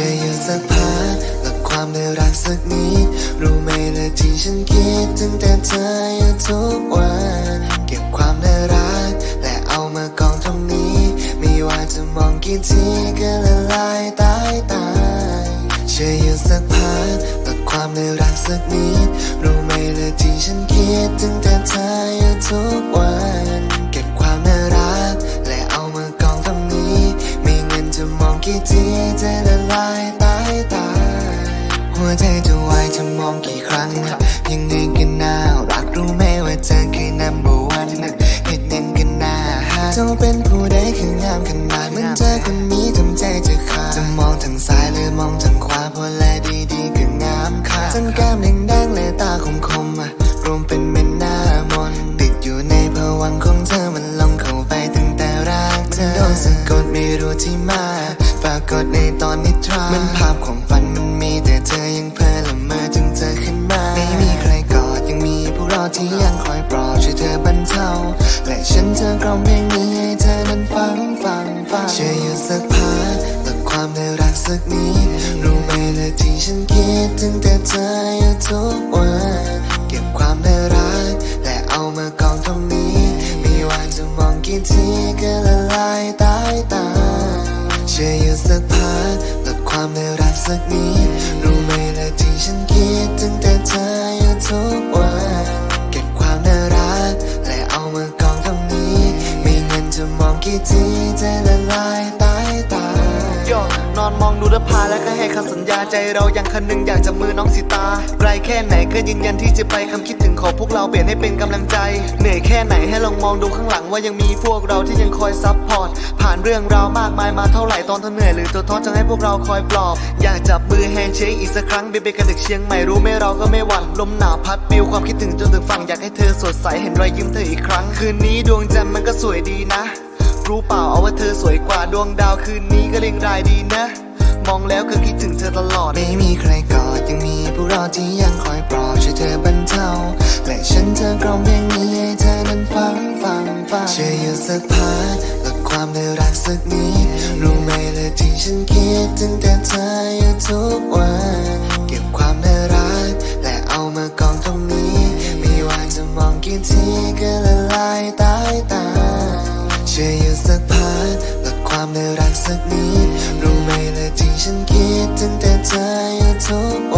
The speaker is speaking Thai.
ช่วยหยุดสักพักลดความน่ารักสักนิด รู้ไหมเล่ะที่ฉันคิดถึงแต่เธออยู่ทุกวัน เก็บความน่ารัก และเอามากองตรงนี้ ไม่ว่าจะมองกี่ทีก็ละลายตายตายช่วยหยุดสักพักลดความน่ารักสักนิด รู้ไหมเล่ะที่ฉันคิดถึงแต่เธออยู่ทุกวัน ทีจะละลายตายตาย หัวใจจะวายจะมองกี่ครั้ง ยังไงกันน่ารักรู้ไหมว่าเธอคือ number one เห็นยังกันนาฮักเจ้าเป็นผู้ใดคืองามขนาดมือนเธอคนนี้ทำใจจะขาดจะมองทางซ้ายหรือมองทางขวาพราะแลดีๆก็งามค่ะทั้งแก้มแดงๆและตาคมๆอะรวมเป็นเม็นหน้ามนติดอยู่ในภวังของเธอมันลงเข้าไปตั้งแต่รักเธอโดนสะกดไม่รู้ที่มาากฏในตอนนิทรามันภาพของฝันมันมีแต่เธอยังเพลอละเมอจึงเธอขึ้นมา ไม่มีใครกอดยังมีพวกเราที่ยังคอยปลอบช่วยเธอบรรเทาและฉันเธอกล่อมเพลงนี้ให้เธอนั้นฟังฟังฟังช่วยหยุดสักพักลดความน่ารักสักนิดรู้ไหมล่ะที่ฉันคิดถึงแต่เธออยู่ทุกวัน สักนิดรู้ไหมล่ะที่ฉันคิดถึงแต่เธออยู่ทุกวันเก็บความน่ารัก และเอามากองตรงนี้ ไม่งั้นจะมองกี่ทีจะละลาย อนมองดูแลวพาแล้วก็ให้คำสัญญาใจเรายังคันหนึงอยากจับมือน้องสิตาไกลแค่ไหนก็ยืนยันที่จะไปคำคิดถึงของพวกเราเปลี่ยนให้เป็นกำลังใจ เหนื่อยแค่ไหนให้ลองมองดูข้างหลังว่ายังมีพวกเราที่ยังคอยซับพอร์ตผ่านเรื่องราวมากมายมาเท่าไหร่ตอนเธอเหนื่อยหรือตัวท้อจะให้พวกเราคอยปลอบ อยากจับมือแฮนด์เชคอีกสักครั้งบินไปกันถึงเชียงใหม่รู้ไหมเราก็ไม่หวั่นลมหนาวพัดปลิวความคิดถึงจนถึงฝั่งอยากให้เธอสดใสเห็นรอยยิ้มเธออีกครั้ง คืนนี้ดวงจันทร์มันก็สวยดีนะ รู้เปล่าเอาว่าเธอสวยกว่าดวงดาวคืนนี้ก็เรียงรายดีนะ มองแล้วก็คิดถึงเธอตลอด ไม่มีใครกอดยังมีพวกเราที่ยังคอยปลอบช่วยเธอบรรเทาและฉันเธอกล่อมเพลงนี้ให้เธอนั้นฟังฟังฟังช่วยหยุดสักพักลดความน่ารักสักนิดรู้ไหมเล่ะที่ฉันคิดถึงแต่เธออยู่ทุกวันเก็บความน่ารักและเอามากองตรงนี้ ไม่ว่าจะมองกี่ทีก็ละลายตายตายช่วยหยุดสัก ความน่ารักสักนิด รู้ไหมเลยที่ฉันคิดถึงแต่เธออยู่ทุกวัน